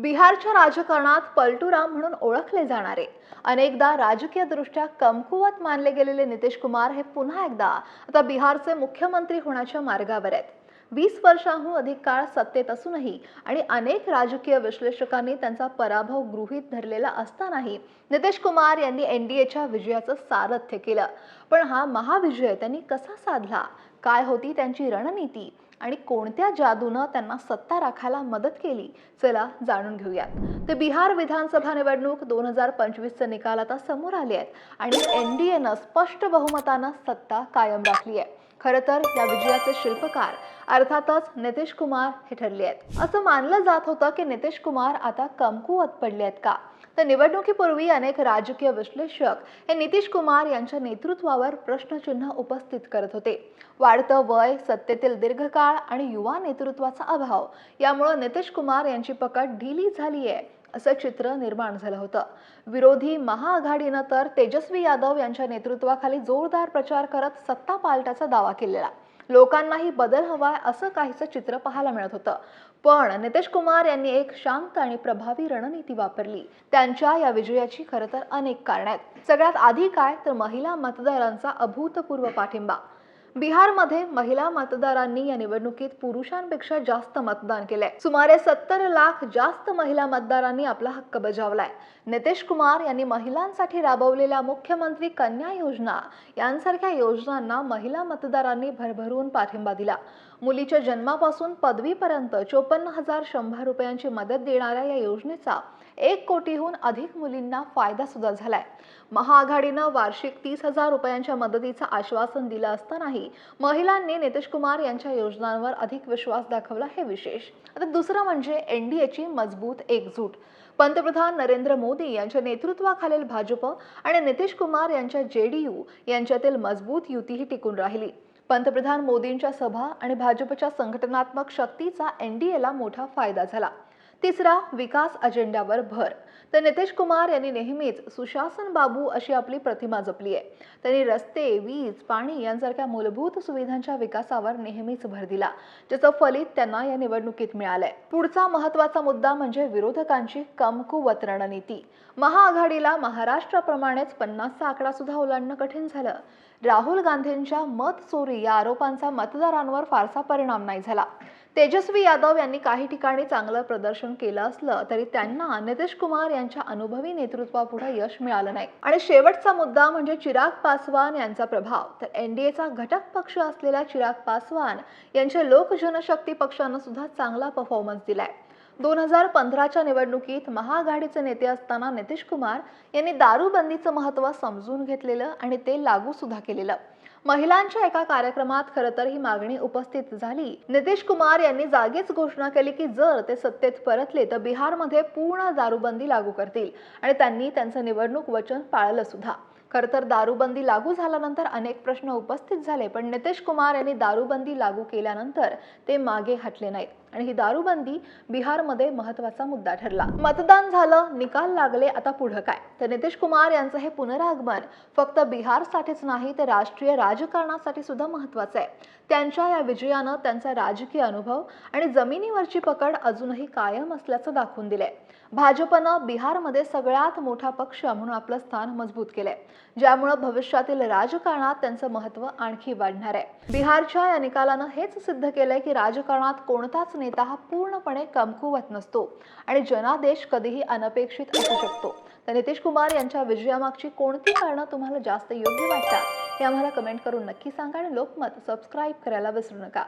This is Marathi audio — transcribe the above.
बिहारच्या राजकारणात पलटूराम म्हणून ओळखले जाणारे. अनेकदा राजकीय दृष्ट्या कमकुवत मानले गेलेले नितीश कुमार हे पुन्हा एकदा आता बिहारचे मुख्यमंत्री होण्याच्या मार्गावर आहेत. वीस वर्षांहून अधिक काळ सत्तेत असूनही आणि अनेक राजकीय विश्लेषकांनी त्यांचा पराभव गृहीत धरलेला असतानाही नितीश कुमार यांनी एनडीएच्या विजयाचं सारथ्य केलं. पण हा महाविजय त्यांनी कसा साधला? काय होती त्यांची रणनीती आणि कोणत्या जादूनं त्यांना सत्ता राखायला मदत केली चला जाणून घेऊयात. ते बिहार विधानसभा निवडणूक दोन हजार पंचवीसचे निकाल आता समोर आले आहेत आणि एन डी एनं स्पष्ट बहुमतानं सत्ता कायम राखली आहे. खरं तर या विजयाचे शिल्पकार अर्थातच नितीश कुमार हे ठरले आहेत. असं मानलं जात होतं की नितीश कुमार आता कमकुवत पडले आहेत का? तर निवडणुकीपूर्वी अनेक राजकीय विश्लेषक हे नितीश कुमार यांच्या नेतृत्वावर प्रश्नचिन्ह उपस्थित करत होते. वाढतं वय सत्तेतील दीर्घकाळ आणि युवा नेतृत्वाचा अभाव यामुळे नितीश कुमार यांची पकड ढिली झाली आहे असं चित्र निर्माण झालं होतं. विरोधी महाआघाडीनं तर तेजस्वी यादव यांच्या नेतृत्वाखाली जोरदार प्रचार करत सत्ता पालटाचा दावा केलेला. लोकांनाही बदल हवाय असं काहीसं चित्र पाहायला मिळत होतं. पण नितीश कुमार यांनी एक शांत आणि प्रभावी रणनीती वापरली. त्यांच्या या विजयाची खरं तर अनेक कारण आहेत. सगळ्यात आधी काय? तर महिला मतदारांचा अभूतपूर्व पाठिंबा. बिहारमध्ये महिला मतदारांनी या निवडणुकीत पुरुषांपेक्षा जास्त मतदान केलंय. सुमारे सत्तर लाख जास्त महिला मतदारांनी आपला हक्क बजावलाय. नितेश कुमार यांनी महिलांसाठी राबवलेल्या मुख्यमंत्री कन्या योजना यांसारख्या योजनांना महिला मतदारांनी भरभरून पाठिंबा दिला. मुलीच्या जन्मापासून पदवीपर्यंत चोपन्न हजार शंभर रुपयांची मदत देणाऱ्या या योजनेचा एक कोटीहून अधिक मुलींना फायदा सुद्धा झालाय. महाआघाडीनं वार्षिक तीस हजार रुपयांच्या मदतीचं आश्वासन दिलं असतानाही महिलांनी नितीश कुमार यांच्या योजनांवर अधिक विश्वास दाखवला हे विशेष. आता दुसरं म्हणजे एनडीएची मजबूत एकजूट. पंतप्रधान नरेंद्र मोदी यांच्या नेतृत्वाखालील भाजप आणि नितीश कुमार यांच्या जेडीयू यांच्यातील मजबूत युतीही टिकून राहिली. पंतप्रधान मोदींच्या सभा आणि भाजपच्या संघटनात्मक शक्तीचा एनडीएला मोठा फायदा झाला. तिसरा विकास अजेंड्यावर भर. तर नितेश कुमार यांनी नेहमीच सुशासन बाबू अशी आपली प्रतिमा जपली आहे. त्यांनी रस्ते वीज पाणी यांसारख्या मूलभूत सुविधांच्या विकासावर नेहमीच भर दिला ज्याचं फलित त्यांना या निवडणुकीत मिळालंय. पुढचा महत्त्वाचा मुद्दा म्हणजे विरोधकांची कमकुवत रणनीती. महाआघाडीला महाराष्ट्राप्रमाणेच पन्नासचा आकडा सुद्धा ओलांडणं कठीण झालं. राहुल गांधींच्या मत चोरी या आरोपांचा मतदारांवर फारसा परिणाम नाही झाला. तेजस्वी यादव यांनी काही ठिकाणी चांगलं प्रदर्शन केलं असलं तरी त्यांना नितीश कुमार यांच्या अनुभवी नेतृत्वापुढे यश मिळालं नाही. आणि शेवटचा मुद्दा म्हणजे चिराग पासवान यांचा प्रभाव. तर एनडीएचा घटक पक्ष असलेला चिराग पासवान यांच्या लोक जनशक्ती पक्षानं सुद्धा चांगला परफॉर्मन्स दिलाय. दोन हजार पंधराच्या निवडणुकीत महाआघाडीचे नेते असताना नितीश कुमार यांनी दारूबंदीचं महत्त्व समजून घेतलेलं आणि ते लागू सुद्धा केलेलं. महिलांच्या एका कार्यक्रमात खरं तर ही मागणी उपस्थित झाली. नितीश कुमार यांनी जागीच घोषणा केली की जर ते सत्तेत परतले तर बिहारमध्ये पूर्ण दारूबंदी लागू करतील आणि त्यांनी त्यांचं निवडणूक वचन पाळलं सुद्धा. खरं तर दारूबंदी लागू झाल्यानंतर अनेक प्रश्न उपस्थित झाले पण नितीश कुमार यांनी दारूबंदी लागू केल्यानंतर ते मागे हटले नाहीत. आणि ही दारूबंदी बिहारमध्ये महत्त्वाचा मुद्दा ठरला. मतदान झालं निकाल लागले आता पुढं काय? तर नितीश कुमार यांचं हे पुनरागमन फक्त बिहारसाठीच नाही तर राष्ट्रीय राजकारणासाठी सुद्धा महत्वाचं आहे. त्यांच्या या विजयानं त्यांचा राजकीय अनुभव आणि जमिनीवरची पकड अजूनही कायम असल्याचं दाखवून दिलंय. भाजपनं बिहारमध्ये सगळ्यात मोठा पक्ष म्हणून आपलं स्थान मजबूत केलंय. ज्यामुळं भविष्यातील राजकारणात त्यांचं महत्त्व आणखी वाढणार आहे. बिहारच्या या निकालानं हेच सिद्ध केलंय की राजकारणात कोणताच नेता हा पूर्णपणे कमकुवत नसतो आणि जनादेश कधीही अनपेक्षित असू शकतो. तर नितीश कुमार यांच्या विजयामागची कोणती कारणं तुम्हाला जास्त योग्य वाटतात हे आम्हाला कमेंट करून नक्की सांगा आणि लोकमत सबस्क्राईब करायला विसरू नका.